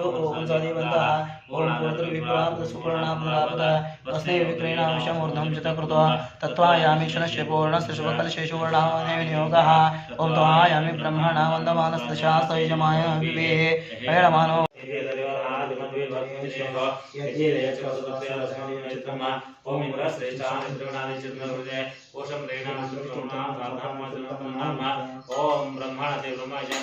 यो ओं सदिबन्धः ॐ पूर्तृविप्रां सुपर्णाप्नरापदः तस्मै विक्रीणांशम् ऊर्ध्वं चित कृतो तत्त्वायामि क्षणस्य पूर्णस्य शुभकलशेषु वर्णावने विनियोगः। ॐ त्वायामि ब्रह्मणा वन्दमानस्तशास्तयजमाय विवेः प्रेरमानो ओम इंद्र श्रेष्ठा इंद्रगणानि चित्रमृदे कोशं रेणां सुष्टुणां प्रार्थां वचनं ब्रह्मण ते ब्रह्मयं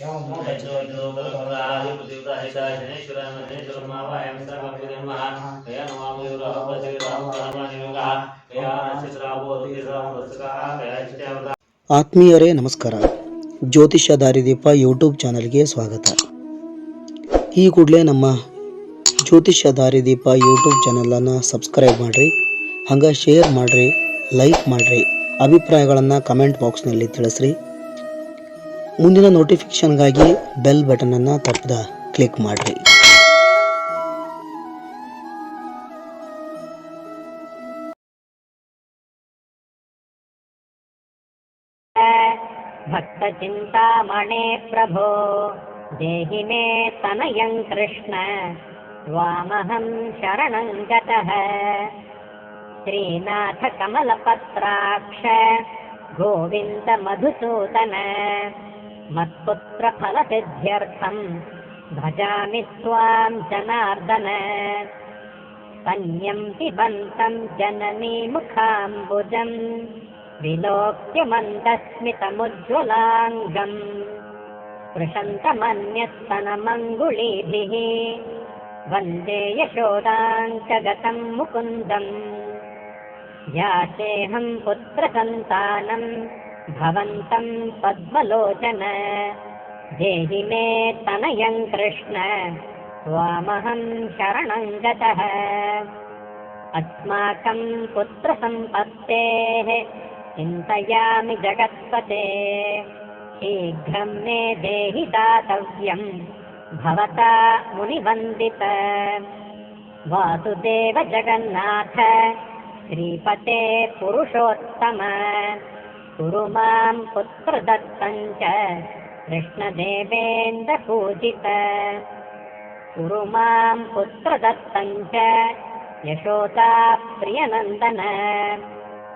యోగ ಆತ್ಮೀಯರೇ ನಮಸ್ಕಾರ ಜ್ಯೋತಿಷ್ಯ ದಾರಿದೀಪ ಯೂಟ್ಯೂಬ್ ಚಾನಲ್ಗೆ ಸ್ವಾಗತ ಈ ಕೂಡಲೇ ನಮ್ಮ ಜ್ಯೋತಿಷ್ಯ ದಾರಿದೀಪ ಯೂಟ್ಯೂಬ್ ಚಾನಲನ್ನು ಸಬ್ಸ್ಕ್ರೈಬ್ ಮಾಡಿರಿ ಹಂಗೆ ಶೇರ್ ಮಾಡಿರಿ ಲೈಕ್ ಮಾಡಿರಿ ಅಭಿಪ್ರಾಯಗಳನ್ನು ಕಮೆಂಟ್ ಬಾಕ್ಸ್ನಲ್ಲಿ ತಿಳಿಸ್ರಿ ಮುಂದಿನ ನೋಟಿಫಿಕೇಷನ್ಗಾಗಿ ಬೆಲ್ ಬಟನನ್ನು ತಪ್ಪದ ಕ್ಲಿಕ್ ಮಾಡಿರಿ भक्तचिन्तामणे प्रभो देहि मे तनयं कृष्ण त्वामहं शरणं गतः। श्रीनाथ कमलपत्राक्ष गोविन्द मधुसूदन मत्पुत्रफलसिद्ध्यर्थं भजामि त्वां जनार्दन। स्तन्यं पिबन्तं जननीमुखाम्बुजम् विलोक्य मन्दस्मितमुज्ज्वलाङ्गम् स्पृशन्तमन्यस्तनमङ्गुलीभिः वन्दे यशोदाङ्कगतं मुकुन्दम्। याचेऽहं पुत्रसन्तानं भवन्तं पद्मलोचन। देहि मे तनयं कृष्ण त्वामहं शरणं गतः। अस्माकं पुत्रसम्पत्तेः चिन्तयामि जगत्पते। शीघ्रं मे देहि दातव्यं भवता मुनिवन्दित। वासुदेव जगन्नाथ श्रीपते पुरुषोत्तम। कुरु मां पुत्रदत्तं च कृष्णदेवेन्द्रपूजित। कुरु मां पुत्रदत्तं च यशोदा प्रियनन्दन।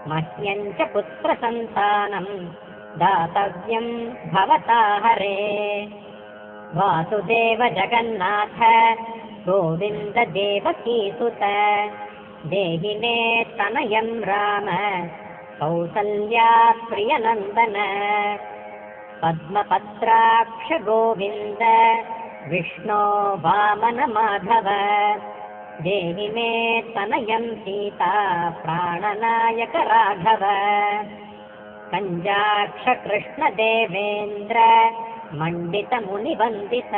मह्यं च पुत्रसन्तानं दातव्यं भवता हरे वासुदेव जगन्नाथ गोविन्द देवकीसुत देहि मे तनयं राम। कौसल्या प्रियनन्दन। पद्मपत्राक्ष गोविन्द। विष्णो वामन माधव। देहि मे तनयं सीता। प्राणनायक राघव। कञ्जाक्ष कृष्णदेवेन्द्र मण्डितमुनिवन्दित।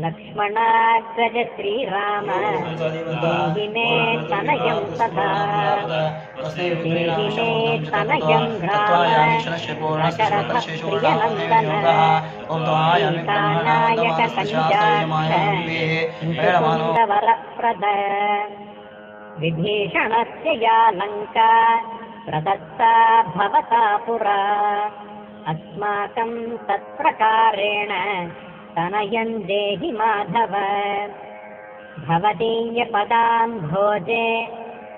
लक्ष्मणाग्रज श्रीराम। देहि मे तनयं सदा देहि मे तनयं राम दशरथ प्रियनन्दन सीतानायक वरप्रद विभीषणस्य या लङ्का प्रदत्ता भवता पुरा। अस्माकं तत्प्रकारेण तनयं देहि माधव। भवदीयपदां भोजे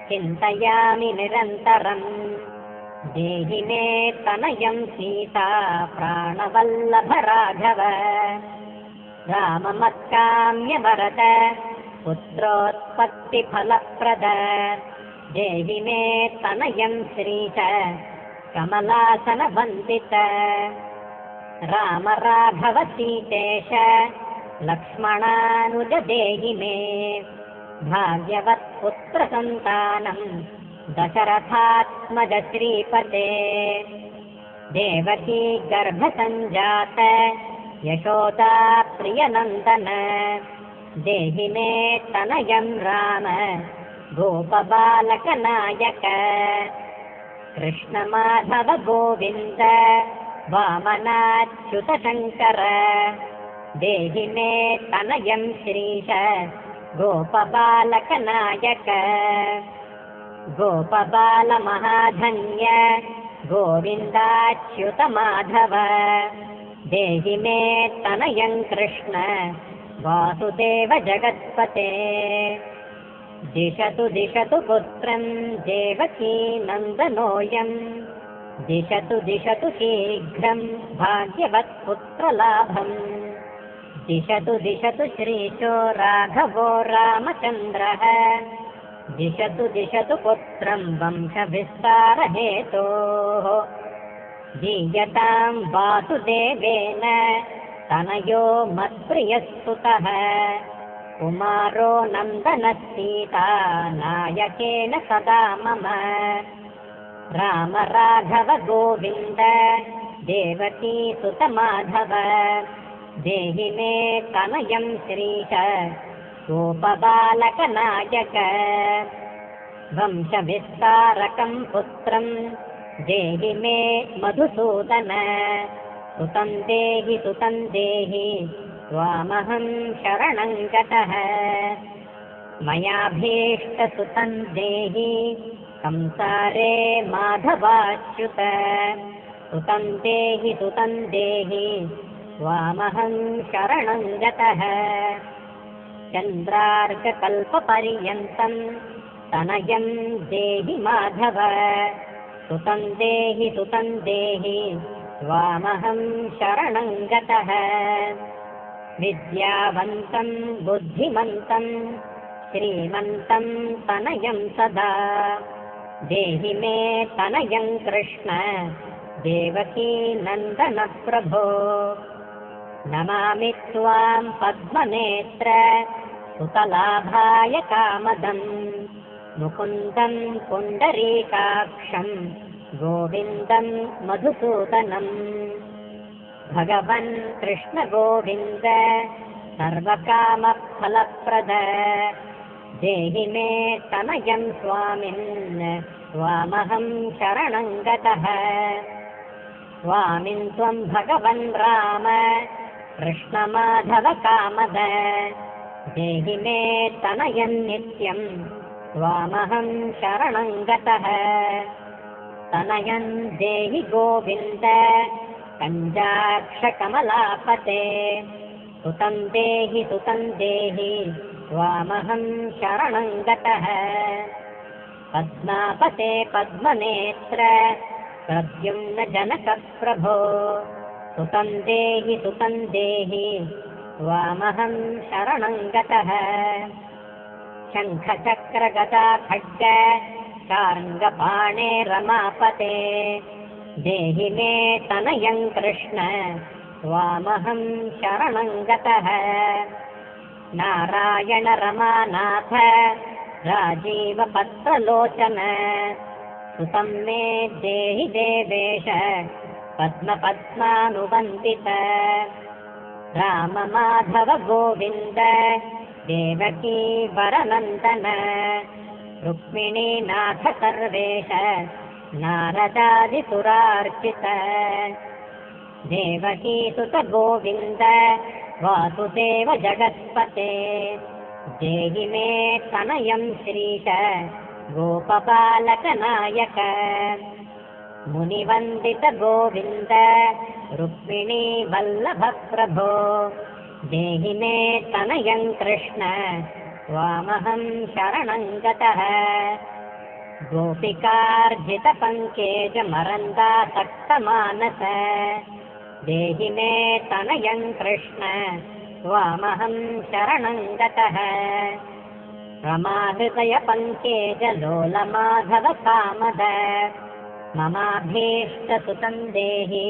चिन्तयामि निरन्तरम् देहि मे तनयं सीता प्राणवल्लभ राघव राममत्काम्यवरद पुत्रोत्पत्तिफलप्रद। देहि मे तनयं श्रीश कमलासनवन्दित। राम राघव सीतेश लक्ष्मणानुज देहि मे। भाग्यवत्पुत्रसन्तानम् दशरथात्मज श्रीपते देवकी गर्भसञ्जात यशोदा प्रियनन्दन। देहि मे तनयं राम गोपबालकनायक कृष्णमाधव गोविन्द वामनाच्युतशङ्कर देहि मे तनयं श्रीश गोपबालकनायक गोपबालमहाधन्य गोविन्दाच्युतमाधव देहि मे तनयं कृष्ण वासुदेव जगत्पते दिशतु दिशतु पुत्रं देवकी नन्दनोऽयम् दिशतु दिशतु शीघ्रं भाग्यवत्पुत्रलाभम्। दिशतु दिशतु श्रीशो राघवो रामचन्द्रः। दिशतु दिशतु पुत्रं वंशविस्तारहेतोः। दीयतां वासुदेवेन तनयो मत्प्रियस्तुतः कुमारो नन्दनसीता नायकेन सदा मम। राम राघव गोविन्द देवकी सुतमाधव। देहि मे तनयं श्रीश गोपबालकनायक वंशविस्तारकं पुत्रं देहि मे मधुसूदन। सुतं देहि सुतं देहि त्वामहं शरणं गतः। मयाभीष्टसुतं देहि संसारे माधवाच्युत। सुतं देहि सुतं देहि त्वामहं शरणं गतः। चन्द्रार्ककल्पपर्यन्तं तनयं देहि माधव। सुतं देहि सुतं देहि त्वामहं शरणं गतः विद्यावन्तं बुद्धिमन्तं श्रीमन्तं तनयं सदा। देहि मे तनयं कृष्ण देवकी नन्दनप्रभो। नमामि त्वां पद्मनेत्र सुतलाभाय कामदम्। मुकुन्दं पुण्डरीकाक्षं गोविन्दं मधुसूदनम् भगवन् कृष्णगोविन्द सर्वकामफलप्रद। देहि मे तनयं स्वामिन् त्वामहं शरणं गतः। स्वामिन् त्वं भगवन् राम कृष्णमाधवकामद। देहि मे तनयं नित्यं त्वामहं शरणं गतः। तनयं देहि गोविन्द कञ्जाक्षकमलापते सुतं देहि सुतं देहि त्वामहं शरणं गतः। पद्मापते पद्मनेत्र प्रद्युम्न जनकप्रभो। सुतं देहि सुतं देहि त्वामहं शरणं गतः। शङ्खचक्रगदा खड्ग शार्ङ्गपाणे रमापते देहि मे तनयं कृष्ण। त्वामहं शरणं गतः। नारायण रमानाथ राजीवपत्रलोचन सुतं मे देहि देवेश पद्मपद्मानुवन्दित। राममाधव गोविन्द देवकी वरनन्दन रुक्मिणीनाथ सर्वेश नारदादिसुरार्चित। वासुदेव जगत्पते देहि मे तनयं श्रीश गोविन्द रुक्मिणी वल्लभप्रभो। देहि मे तनयं कृष्ण त्वामहं शरणं गतः गोपिकार्जितपङ्केजमरन्दासक्तमानस देहि मे तनयं कृष्ण त्वामहं शरणं गतः। रमाहृदयपङ्केजलोलमाधवकामद ममाभीष्टसुतं देहि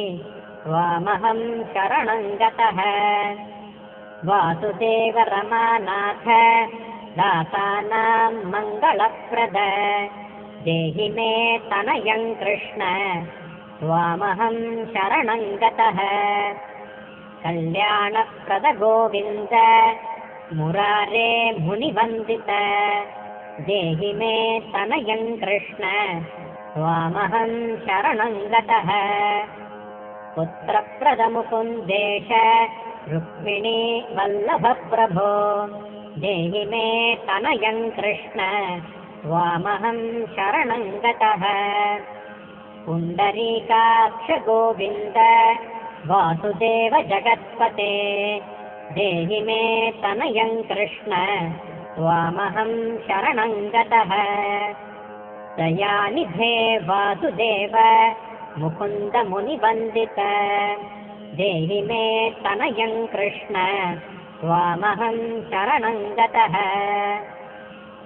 त्वामहं शरणं गतः। वासुदेव रमानाथ दासानां मङ्गलप्रद देहि मे तनयं कृष्ण। त्वामहं शरणं गतः। कल्याणप्रद गोविन्द मुरारे मुनिवन्दित। देहि मे तनयं कृष्ण। त्वामहं शरणं गतः। पुत्रप्रदमुकुन्देश रुक्मिणी वल्लभप्रभो। देहि मे तनयं कृष्ण त्वामहं शरणं गतः। पुण्डरीकाक्ष गोविन्द वासुदेव जगत्पते। देहि मे तनयं कृष्ण त्वामहं शरणं गतः। दयानिधे वासुदेव मुकुन्द मुनिवन्दित देहि मे तनयं कृष्ण त्वामहं शरणं गतः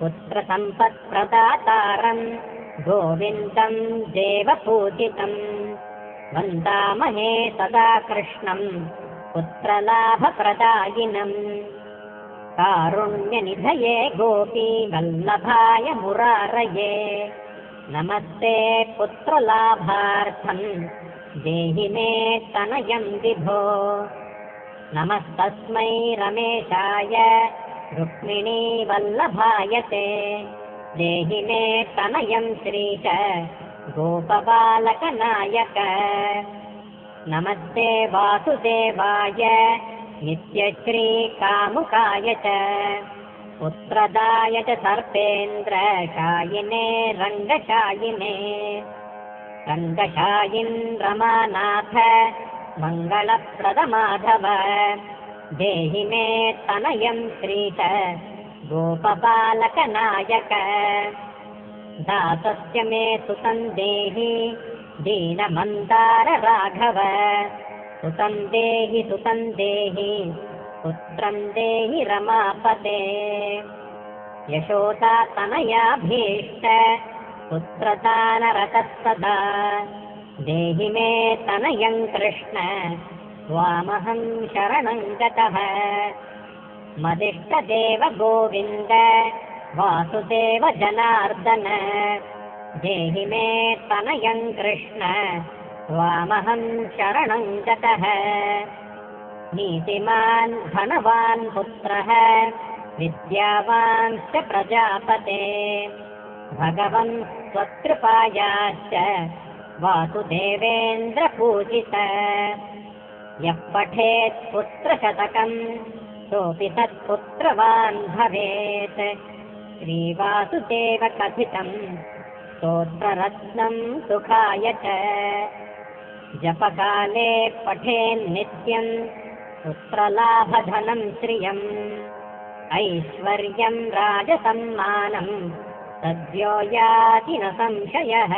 पुत्रसम्पत्प्रदातारं गोविन्दं देवपूजितं वन्दामहे सदा कृष्णं पुत्रलाभप्रदायिनम्। कारुण्यनिधये गोपी वल्लभाय मुरारये। नमस्ते पुत्रलाभार्थं देहि मे तनयं विभो। नमस्तस्मै रमेशाय रुक्मिणी वल्लभाय ते देहि मे तनयं श्रीश गोपबालकनायक नमस्ते वासुदेवाय नित्यश्रीकामुकाय च। पुत्रदाय च सर्पेन्द्रशायिने रङ्गशायिने। रङ्गशायिन् रमानाथ मङ्गलप्रदमाधव देहि मे तनयं श्रीश गोपबालकनायक। दासस्य मे सुतं देहि दीनमन्दार राघव सुतं देहि सुतं देहि पुत्रं देहि रमापते। यशोदा तनयाभीष्ट पुत्रदानरतः सदा देहि मे तनयं कृष्ण त्वामहं शरणं गतः। मदिष्टदेव गोविन्द वासुदेव जनार्दन देहि मे तनयं कृष्ण त्वामहं शरणं गतः। नीतिमान् धनवान् पुत्रः विद्यावान् च प्रजापते। भगवन् स्वकृपायाश्च वासुदेवेन्द्रपूजित यः पठेत् पुत्रशतकम् सोऽपि तत्पुत्रवान् भवेत्। श्रीवासुदेव कथितं स्तोत्ररत्नं सुखाय च। जपकाले पठेन्नित्यं पुत्रलाभधनं श्रियम्। ऐश्वर्यं राजसम्मानं सद्यो याति न संशयः